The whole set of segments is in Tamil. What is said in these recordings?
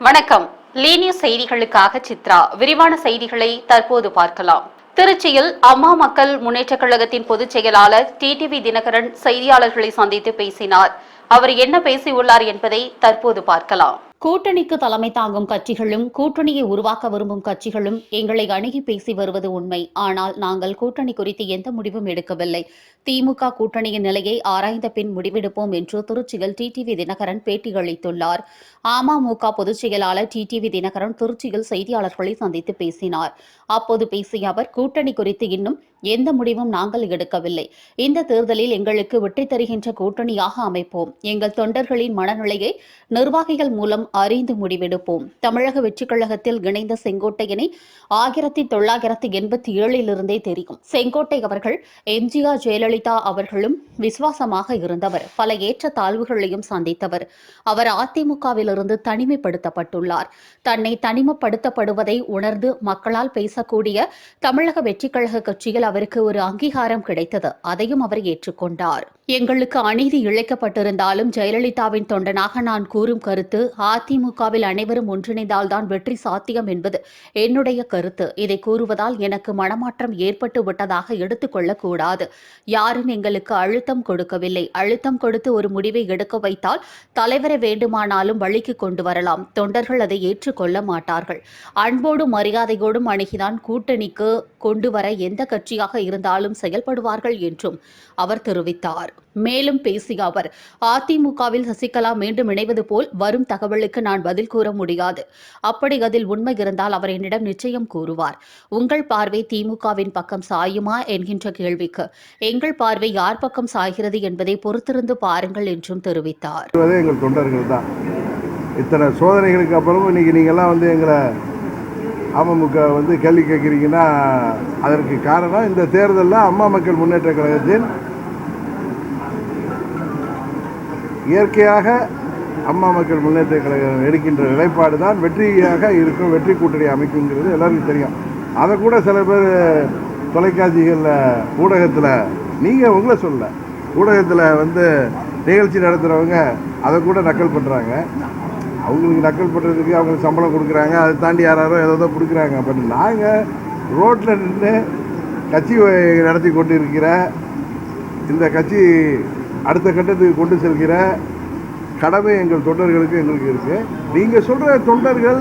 வணக்கம். லீனிய செய்திகளுக்காக சித்ரா. விரிவான செய்திகளை தற்போது பார்க்கலாம். திருச்சியில் அம்மா மக்கள் முன்னேற்றக் கழகத்தின் பொதுச் செயலாளர் டிடிவி தினகரன் செய்தியாளர்களை சந்தித்து பேசினார். அவர் என்ன பேசியுள்ளார் என்பதை தற்போது பார்க்கலாம். கூட்டணிக்கு தலைமை தாங்கும் கட்சிகளும் கூட்டணியை உருவாக்க விரும்பும் கட்சிகளும் எங்களை அணுகி பேசி வருவது உண்மை. ஆனால் நாங்கள் கூட்டணி குறித்து எந்த முடிவும் எடுக்கவில்லை. திமுக கூட்டணியின் நிலையை ஆராய்ந்த பின் முடிவெடுப்போம் என்று திருச்சியில் டிடிவி தினகரன் பேட்டியளித்துள்ளார் அமமுக பொதுச் செயலாளர் டிடிவி தினகரன் திருச்சியில் செய்தியாளர்களை சந்தித்து பேசினார். அப்போது பேசிய அவர் கூட்டணி குறித்து இன்னும் எந்த முடிவும் நாங்கள் எடுக்கவில்லை. இந்த தேர்தலில் எங்களுக்கு வெற்றி தருகின்ற கூட்டணியாக அமைப்போம். எங்கள் தொண்டர்களின் மனநிலையை நிர்வாகிகள் மூலம் அறிந்து முடிவெடுப்போம். தமிழக வெற்றிக் கழகத்தில் இணைந்த செங்கோட்டையனை ஆயிரத்தி தொள்ளாயிரத்தி எண்பத்தி ஏழிலிருந்தே தெரியும். செங்கோட்டை அவர்கள் எம்ஜிஆர் ஜெயலலிதா அவர்களும் விசுவாசமாக இருந்தவர். பல ஏற்ற தாழ்வுகளையும் சந்தித்தவர். அவர் அதிமுகவிலிருந்து தனிமைப்படுத்தப்பட்டுள்ளார். தன்னை தனிமைப்படுத்தப்படுவதை உணர்ந்து மக்களால் பேசக்கூடிய தமிழக வெற்றிக் கழக கட்சியில் அவருக்கு ஒரு அங்கீகாரம் கிடைத்தது. அதையும் அவர் ஏற்றுக்கொண்டார். எங்களுக்கு அநீதி இழைக்கப்பட்டிருந்தாலும் ஜெயலலிதாவின் தொண்டனாக நான் கூறும் கருத்து அதிமுகவில் அனைவரும் ஒன்றிணைந்தால்தான் வெற்றி சாத்தியம் என்பது என்னுடைய கருத்து. இதை கூறுவதால் எனக்கு மனமாற்றம் ஏற்பட்டு விட்டதாக எடுத்துக்கொள்ளக்கூடாது யாரும் எங்களுக்கு அழுத்தம் கொடுக்கவில்லை. அழுத்தம் கொடுத்து ஒரு முடிவை எடுக்க வைத்தால் தலைவரை வேண்டுமானாலும் வழிக்கு கொண்டு வரலாம். தொண்டர்கள் அதை ஏற்றுக்கொள்ள மாட்டார்கள். அன்போடும் மரியாதையோடும் அணுகிதான் கூட்டணிக்கு கொண்டு வர எந்த கட்சியாக இருந்தாலும் செயல்படுவார்கள் என்றும் அவர் தெரிவித்தார். மேலும் பேசிய அவர் அதிமுகவில் சசிகலா மீண்டும் இணைவது போல் வரும் தகவலுக்கு நான் பதில் கூற முடியாது. அப்படி அதில் உண்மை இருந்தால் அவர் என்னிடம் நிச்சயம் கூறுவார். உங்கள் பார்வை திமுகவின் பக்கம் சாயுமா? என்கின்ற கேள்விக்கு. எங்கள் பார்வை யார் பக்கம் சாய்கிறது என்பதை பொறுத்திருந்து பாருங்கள் என்றும் தெரிவித்தார். எங்கள் தொண்டர்கள் தான். இத்தனை சோதனைகளுக்கு அப்புறமும் இன்னைக்கு நீங்கள்லாம் வந்து எங்களை அமமுக வந்து கேள்வி கேட்குறீங்கன்னா அதற்கு காரணம் இந்த தேர்தலில் அம்மா மக்கள் முன்னேற்ற கழகத்தின் இயற்கையாக அம்மா மக்கள் முன்னேற்ற கழகம் எடுக்கின்ற நிலைப்பாடு தான் வெற்றியாக இருக்கும் வெற்றி கூட்டணி அமைக்குங்கிறது எல்லாருக்கும் தெரியும். அதை கூட சில பேர் தொலைக்காட்சிகளில் ஊடகத்தில் நீங்கள் உங்களை சொல்ல ஊடகத்தில் வந்து நிகழ்ச்சி நடத்துகிறவங்க அதை கூட நக்கல் பண்ணுறாங்க அவங்களுக்கு நக்கல் பண்ணுறதுக்கு அவங்களுக்கு சம்பளம் கொடுக்குறாங்க அதை தாண்டி யாராரோ ஏதோ ஏதோ கொடுக்குறாங்க. பட் நாங்கள் ரோட்டில் நின்று கட்சி நடத்தி கொண்டு இருக்கிற இந்த கட்சி அடுத்த கட்டத்துக்கு கொண்டு செல்கிற கடமை எங்கள் தொண்டர்களுக்கு எங்களுக்கு இருக்குது நீங்கள் சொல்கிற தொண்டர்கள்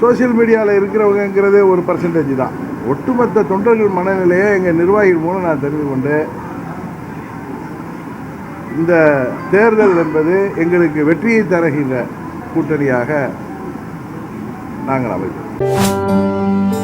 சோஷியல் மீடியாவில் இருக்கிறவங்கங்கிறதே ஒரு பர்சன்டேஜ் தான். ஒட்டுமொத்த தொண்டர்கள் மனநிலையை எங்கள் நிர்வாகிகள் மூலம் நான் தெரிந்து கொண்டு இந்த தேர்தல் என்பது எங்களுக்கு வெற்றியை தருகின்ற கூட்டணியாக நாங்கள் அமைப்போம்.